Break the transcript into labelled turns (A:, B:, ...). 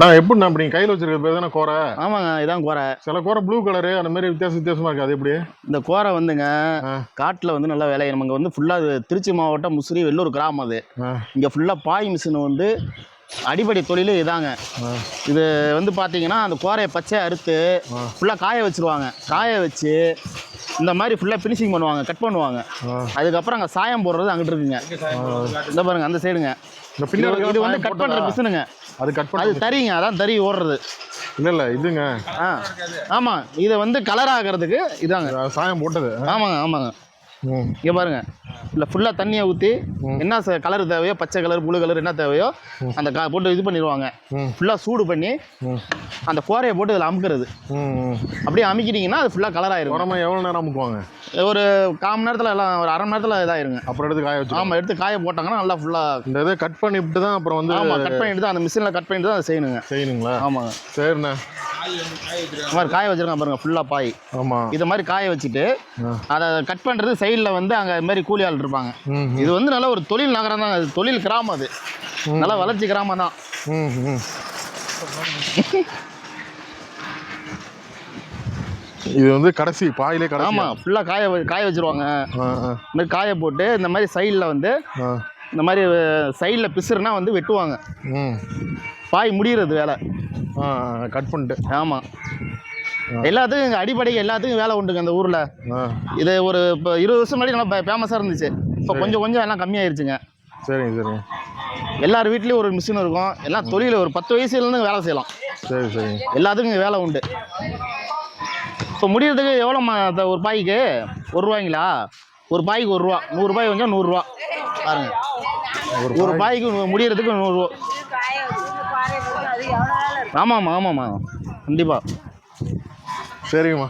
A: நான் எப்படிண்ணா இப்படி கையில் வச்சிருக்க பேர் தானே கோரை?
B: ஆமாங்க இதான் கோரை.
A: சில கோரை ப்ளூ கலரு அந்த மாதிரி வித்தியாச வித்தியாசமா இருக்கு? அது எப்படி?
B: இந்த கோரை வந்துங்க. காட்டில் வந்து நல்லா விளையும் நமக்கு வந்து ஃபுல்லாக திருச்சி மாவட்டம் முசிறி வெள்ளூர் கிராமம் அது. இங்கே ஃபுல்லாக பாய் மிஷின் வந்து அடிப்படை தொழிலே இதாங்க. இது வந்து பார்த்தீங்கன்னா அந்த கோரையை பச்சையை அறுத்து ஃபுல்லாக காய வச்சிருவாங்க. காய வச்சு இந்த மாதிரி ஃபுல்லாக ஃபினிஷிங் பண்ணுவாங்க கட் பண்ணுவாங்க. அதுக்கப்புறம் அங்கே சாயம் போடுறது அங்கிட்டு இருக்குங்க. இந்த பாருங்க அந்த சைடுங்க இது வந்து கட் பண்ணுற மிஷினுங்க
A: அது கட்
B: அது
A: பண்ணி
B: தறிங்க அதான் தறி ஓடுறது.
A: இல்ல இல்ல இதுங்க.
B: ஆ ஆமாம் இதை வந்து கலர் ஆகிறதுக்கு இதாங்க.
A: அது சாயம் போட்டது.
B: ஆமாங்க ஆமாங்க. இங்கே பாருங்க. இல்லை ஃபுல்லாக தண்ணியை ஊற்றி என்ன கலர் தேவையோ பச்சை கலர் புழு கலர் என்ன தேவையோ அந்த கா போட்டு இது பண்ணிடுவாங்க
A: ம்.
B: ஃபுல்லாக சூடு பண்ணி அந்த கோரையை போட்டு இதில் அமுக்கிறது. அப்படியே அமுக்கிட்டீங்கன்னா அது ஃபுல்லாக கலர் ஆயிருக்கும்
A: உரமா எவ்வளோ நேரம் அமுக்குவாங்க?
B: ஒரு கால் மணி நேரத்தில் எல்லாம் ஒரு அரை மணி நேரத்தில் இதாயிருங்க.
A: அப்புறம் எடுத்து காய வச்சு
B: ஆமாம் எடுத்து காய போட்டாங்கன்னா நல்லா ஃபுல்லாக
A: இந்த இதை கட் பண்ணிவிட்டு தான் அப்புறம் வந்து
B: ஆமாம் கட் பண்ணிட்டு தான் அந்த மிஷினில் கட் பண்ணிட்டு தான் அதை செய்யணுங்க.
A: செய்யணுங்களா?
B: ஆமாங்க.
A: சரிண்ணே.
B: இந்த மாதிரி காய வச்சிருக்காங்க பாருங்க ஃபுல்லாக பாய்.
A: ஆமாம்
B: இதை மாதிரி காய வச்சுட்டு. அதை கட் பண்ணுறது சைடில் வந்து அங்கே இது மாதிரி கூலி ஆள் இருப்பாங்க. இது வந்து நல்ல ஒரு தொழில் நகரம் தான் அது தொழில் கிராமம் அது. நல்ல வளர்ச்சி கிராமம் தான்.
A: இது வந்து கடைசி பாயிலே கடைசி
B: ஆமாம் ஃபுல்லாக காய காய வச்சிருவாங்க. இந்த மாதிரி காய போட்டு இந்த மாதிரி சைடில் வந்து இந்த மாதிரி சைடில் பிசுறுனா வந்து வெட்டுவாங்க. பாய் முடிகிறது வேலை.
A: கட் பண்ணிட்டு.
B: ஆமாம் எல்லாத்துக்கும் இங்கே அடிப்படைக்கு எல்லாத்துக்கும் வேலை உண்டுங்க இந்த ஊரில். இது ஒரு இப்போ இருபது வருஷம் முன்னாடி நல்லா ஃபேமஸாக இருந்துச்சு. இப்போ கொஞ்சம் கொஞ்சம் எல்லாம் கம்மியாயிருச்சுங்க.
A: சரிங்க சரிங்க.
B: எல்லார் வீட்லேயும் ஒரு மிஷின் இருக்கும். எல்லாம் தொழில் ஒரு பத்து வயசுலேருந்து வேலை செய்யலாம்.
A: சரி சரிங்க
B: எல்லாத்துக்கும் இங்கே வேலை உண்டு. இப்போ முடியறதுக்கு எவ்வளோம்மா அந்த ஒரு பாய்க்கு? ஒரு ரூபாய்ங்களா? ஒரு பாய்க்கு ஒரு ரூபா. நூறுரூபாய் கொஞ்சம் நூறுரூவா பாருங்க. ஒரு பாய்க்கு முடியறதுக்கு நூறுரூவா ஆமாம்மா ஆமாம்மா கண்டிப்பாக
A: சரிங்கம்மா.